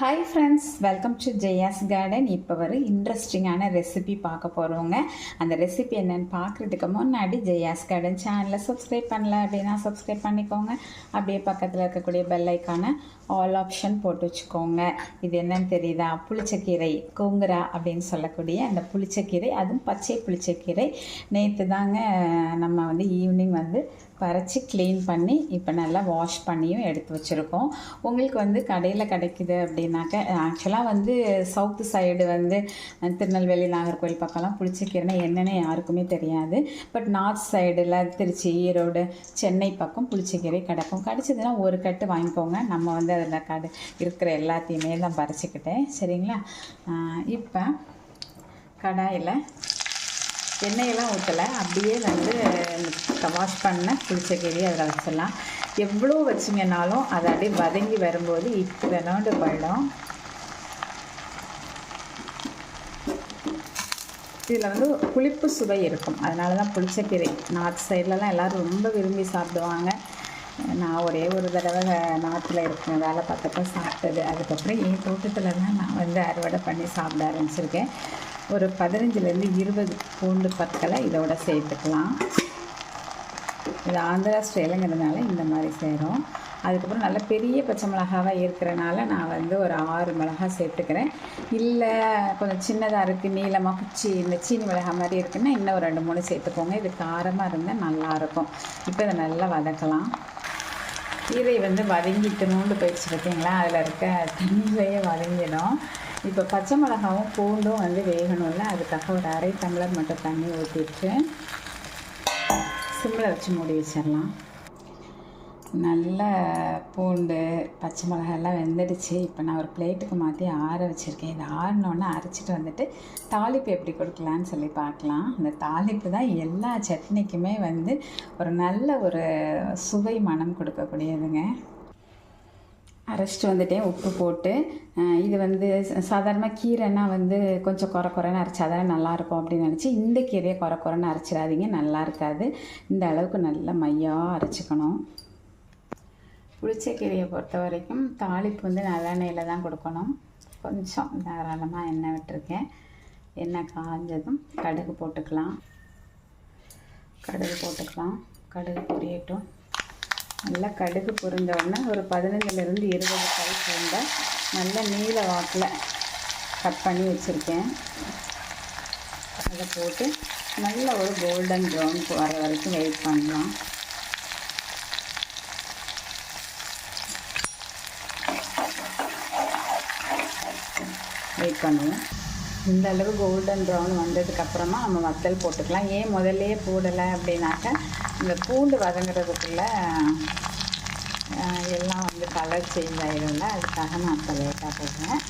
Hi friends welcome to Jaya's garden இப்போ ஒரு இன்ட்ரெஸ்டிங்கான ரெசிபி பார்க்க போகிறோங்க அந்த ரெசிபி என்னென்னு பார்க்குறதுக்கு முன்னாடி ஜெயாஸ் கார்டன் சேனலை சப்ஸ்கிரைப் பண்ணல அப்படின்னா சப்ஸ்கிரைப் பண்ணிக்கோங்க. அப்படியே பக்கத்தில் இருக்கக்கூடிய பெல் ஆல் ஆப்ஷன் போட்டு வச்சுக்கோங்க. இது என்னன்னு தெரியுதா? புளிச்சக்கீரை கூங்குரா அப்படின்னு சொல்லக்கூடிய அந்த புளிச்சக்கீரை அதுவும் பச்சை புளிச்சக்கீரை. நேற்று தாங்க நம்ம வந்து ஈவினிங் வந்து பறித்து க்ளீன் பண்ணி இப்போ நல்லா வாஷ் பண்ணியும் எடுத்து வச்சுருக்கோம். உங்களுக்கு வந்து கடையில் கிடைக்குது அப்படின்னாக்க ஆக்சுவலாக வந்து சவுத்து சைடு வந்து திருநெல்வேலி நாகர்கோவில் பக்கம்லாம் புளிச்சக்கீரைனா என்னென்னு யாருக்குமே தெரியாது. பட் நார்த் சைடில் திருச்சி ஈரோடு சென்னை பக்கம் புளிச்சக்கீரை கிடக்கும். கிடச்சதுன்னா ஒரு கட்டு வாங்கிக்கோங்க. நம்ம வந்து அதில் கடை இருக்கிற எல்லாத்தையுமே தான் பறிச்சுக்கிட்டேன். சரிங்களா? இப்போ கடாயில் எண்ணெயெல்லாம் ஊற்றலை அப்படியே வந்து வாஷ் பண்ண புளிச்சக்கீரி அதில் வச்சிடலாம். எவ்வளோ வச்சிங்கனாலும் அதை அப்படியே வதங்கி வரும்போது இத்தனோண்டு பழம் இதில் வந்து புளிப்பு சுவை இருக்கும். அதனால தான் புளிச்சக்கீரை நார்த் சைட்லலாம் எல்லோரும் ரொம்ப விரும்பி சாப்பிடுவாங்க. நான் ஒரே ஒரு தடவை நாட்டில் இருக்கும் வேலை பார்த்தப்ப சாப்பிட்டது. அதுக்கப்புறம் என் தோட்டத்தில் தான் நான் வந்து அறுவடை பண்ணி சாப்பிட ஆரம்பிச்சிருக்கேன். ஒரு பதினஞ்சுலேருந்து இருபது பூண்டு பற்களை இதோட சேர்த்துக்கலாம். இது ஆந்திரா ஸ்டைலுங்கிறதுனால இந்த மாதிரி செய்கிறோம் அதுக்கப்புறம் நல்ல பெரிய பச்சை மிளகாவாக இருக்கிறனால நான் வந்து ஒரு ஆறு மிளகாய் சேர்த்துக்கிறேன். இல்லை கொஞ்சம் சின்னதாக இருக்குது நீளமாக குச்சி இந்த சீனி மிளகா மாதிரி இருக்குன்னா இன்னும் ஒரு ரெண்டு மூணு சேர்த்துக்கோங்க. இது காரமாக இருந்தால் நல்லாயிருக்கும் இப்போ இதை நல்லா வதக்கலாம். கீரை வந்து வதங்கிட்டணும்னு போயிடுச்சு பார்த்தீங்களா? அதில் இருக்க தண்ணியிலேயே வதங்கிடும் இப்போ பச்சை மிளகாவும் பூண்டும் வந்து வேகணும்ல. அதுக்காக ஒரு அரை டம்ளர் மட்டும் தண்ணி ஊற்றிட்டு சிம்மில் வச்சு மூடி வச்சிடலாம். நல்ல பூண்டு பச்சை மிளகாய் எல்லாம் வெந்துடுச்சு. இப்போ நான் ஒரு பிளேட்டுக்கு மாற்றி ஆற வச்சுருக்கேன். இது ஆறினோன்னே அரைச்சிட்டு வந்துட்டு தாளிப்பு எப்படி கொடுக்கலான்னு சொல்லி பார்க்கலாம். இந்த தாளிப்பு தான் எல்லா சட்னிக்குமே வந்து ஒரு நல்ல ஒரு சுவை மனம் கொடுக்கக்கூடியதுங்க. அரைச்சிட்டு வந்துட்டேன். உப்பு போட்டு இது வந்து சாதாரணமாக கீரைனால் வந்து கொஞ்சம் குறை குறைன்னு அரைச்சா தானே நல்லாயிருக்கும் அப்படின்னு நினச்சி இந்த கீரையை குறை குறைன்னு அரைச்சிடாதீங்க. நல்லா இருக்காது. இந்த அளவுக்கு நல்லா மையாக அரைச்சிக்கணும். புளிச்சக்கீரையை பொறுத்த வரைக்கும் தாளிப்பு வந்து நல்லெண்ணெயில் தான் கொடுக்கணும். கொஞ்சம் தாராளமாக எண்ணெய் விட்டுருக்கேன். எண்ணெய் காஞ்சதும் கடுகு போட்டுக்கலாம். கடுகு போட்டுக்கலாம். கடுகு பொரியட்டும். நல்லா கடுகு பொரிஞ்ச உடனே ஒரு பதினஞ்சுலேருந்து இருபது கை பூண்டை நல்ல நீல வாக்கில் கட் பண்ணி வச்சுருக்கேன். அதை போட்டு நல்ல ஒரு கோல்டன் ப்ரௌன் வர வரைக்கும் வெயிட் பண்ணலாம். வெயிட் பண்ணுவோம். இந்த அளவு கோல்டன் ப்ரௌன் வந்ததுக்கப்புறமா நம்ம வத்தல் போட்டுக்கலாம். ஏன் முதல்லையே போடலை அப்படின்னாக்க இந்த பூண்டு வதங்குறதுக்குள்ள எல்லாம் வந்து கலர் சேஞ்ச் ஆகிடும்ல அதுக்காக நான் அப்போ லேட்டாக போடுறேன்.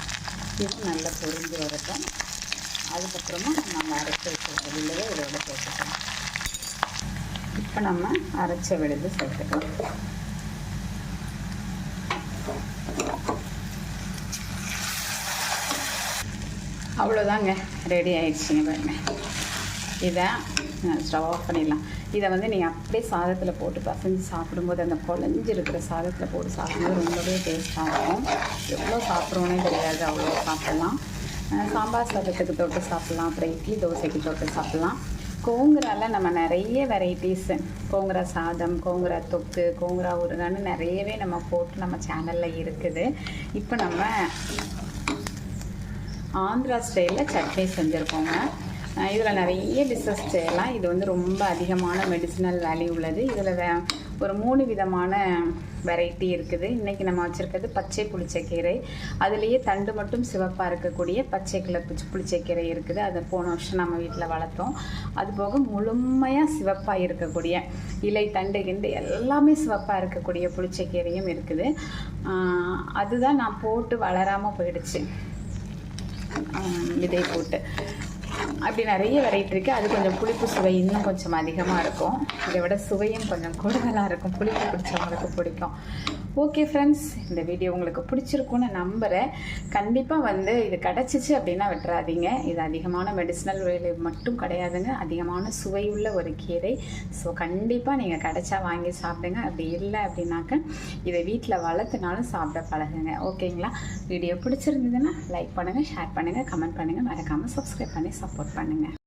இது நல்லா பொரிஞ்சு வரட்டும். அதுக்கப்புறமா நம்ம அரைச்சி வச்சுருக்க விழுதை இதோட போட்டுக்கலாம். இப்போ நம்ம அரைச்ச விழுது சேர்த்துக்கலாம். அவ்வளோதாங்க. ரெடி ஆயிடுச்சுங்க பாருங்க. இதை ஸ்டவ் ஆஃப் பண்ணிடலாம். இதை வந்து நீங்கள் அப்படியே சாதத்தில் போட்டு பசஞ்சு சாப்பிடும்போது அந்த குழஞ்சி இருக்கிற சாதத்தில் போட்டு சாப்பிடும்போது ரொம்பவே டேஸ்ட்டாக இருக்கும் எவ்வளோ சாப்பிட்றோன்னே தெரியாது அவ்வளோ சாப்பிட்லாம். சாம்பார் சாதத்துக்கு தொட்டு சாப்பிட்லாம் அப்புறம் இட்லி தோசைக்கு தொட்டு சாப்பிட்லாம். கோங்குரால நம்ம நிறைய வெரைட்டிஸு கோங்குரா சாதம் கோங்குரா தொக்கு கோங்குரா ஊறுகான்னு நிறையவே நம்ம போட்டு நம்ம சேனலில் இருக்குது. இப்போ நம்ம ஆந்திரா ஸ்டைலில் சட்னி செஞ்சுருக்கோங்க. இதில் நிறைய டிஷ்ஷஸ் செய்யலாம். இது வந்து ரொம்ப அதிகமான மெடிசினல் வேல்யூ உள்ளது. இதில் வே ஒரு மூணு விதமான வெரைட்டி இருக்குது. இன்றைக்கி நம்ம வச்சுருக்கிறது பச்சை புளிச்சக்கீரை. அதுலேயே தண்டு மட்டும் சிவப்பாக இருக்கக்கூடிய பச்சை கிளர் புச்சி புளிச்சக்கீரை இருக்குது. அதை போன வருஷம் நம்ம வீட்டில் வளர்த்தோம். அது போக முழுமையாக சிவப்பாக இருக்கக்கூடிய இலை தண்டு கிண்டு எல்லாமே சிவப்பாக இருக்கக்கூடிய புளிச்சக்கீரையும் இருக்குது. அதுதான் நான் போட்டு வளராமல் போயிடுச்சு. விதை போட்டு. அப்படி நிறைய வெரைட்டி இருக்குது அது கொஞ்சம் புளிப்பு சுவை இன்னும் கொஞ்சம் அதிகமாக இருக்கும். இதை விட சுவையும் கொஞ்சம் கூடுதலாக இருக்கும். புளிப்பு பிடிச்சவங்களுக்கு பிடிக்கும். ஓகே ஃப்ரெண்ட்ஸ் இந்த வீடியோ உங்களுக்கு பிடிச்சிருக்குன்னு நம்புகிறேன் கண்டிப்பாக வந்து இது கிடச்சிச்சு அப்படின்னா விட்டுறாதீங்க. இது அதிகமான மெடிசினல் வேலை மட்டும் கிடையாதுங்க. அதிகமான சுவையுள்ள ஒரு கீரை. ஸோ கண்டிப்பாக நீங்கள் கிடச்சா வாங்கி சாப்பிடுங்க. அப்படி இல்லை அப்படின்னாக்க இதை வீட்டில் வளர்த்துனாலும் சாப்பிட பழகுங்க. ஓகேங்களா வீடியோ பிடிச்சிருந்ததுன்னா லைக் பண்ணுங்கள் ஷேர் பண்ணுங்கள் கமெண்ட் பண்ணுங்கள் மறக்காமல் சப்ஸ்கிரைப் பண்ணி சப்போர்ட் பண்ணுங்கள்